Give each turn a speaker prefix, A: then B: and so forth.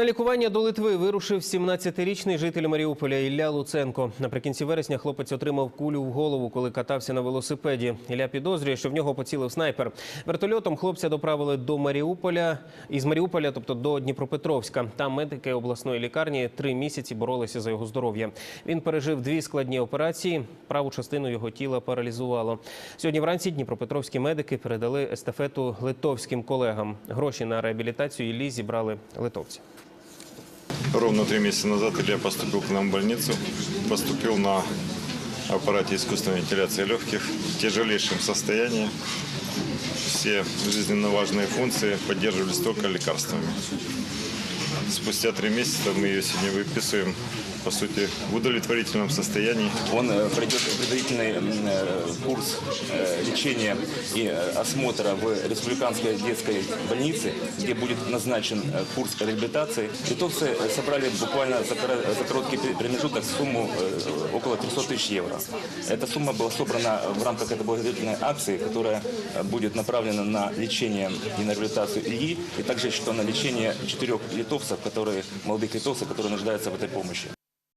A: На лікування до Литви вирушив 17-річний житель Маріуполя Ілля Луценко. Наприкінці вересня хлопець отримав кулю в голову, коли катався на велосипеді. Ілля підозрює, що в нього поцілив снайпер. Вертольотом хлопця доправили до Маріуполя із Маріуполя, тобто до Дніпропетровська. Там медики обласної лікарні три місяці боролися за його здоров'я. Він пережив дві складні операції. Праву частину його тіла паралізувало. Сьогодні вранці дніпропетровські медики передали естафету литовським колегам. Гроші на реабілітацію Іллі зібрали литовці.
B: Ровно три месяца назад Илья поступил к нам в больницу. Поступил на аппарате искусственной вентиляции легких в тяжелейшем состоянии. Все жизненно важные функции поддерживались только лекарствами. Спустя три месяца мы ее сегодня выписываем, по сути, в удовлетворительном состоянии.
C: Он э, пройдет предварительный э, курс э, лечения и осмотра в Республиканской детской больнице, где будет назначен курс реабилитации. Литовцы собрали буквально за короткий промежуток сумму около 300 тысяч евро. Эта сумма была собрана в рамках этой благотворительной акции, которая будет направлена на лечение и на реабилитацию Ильи, и также что на лечение четырех литовцев, которые, молодых литовцев, которые нуждаются в этой помощи.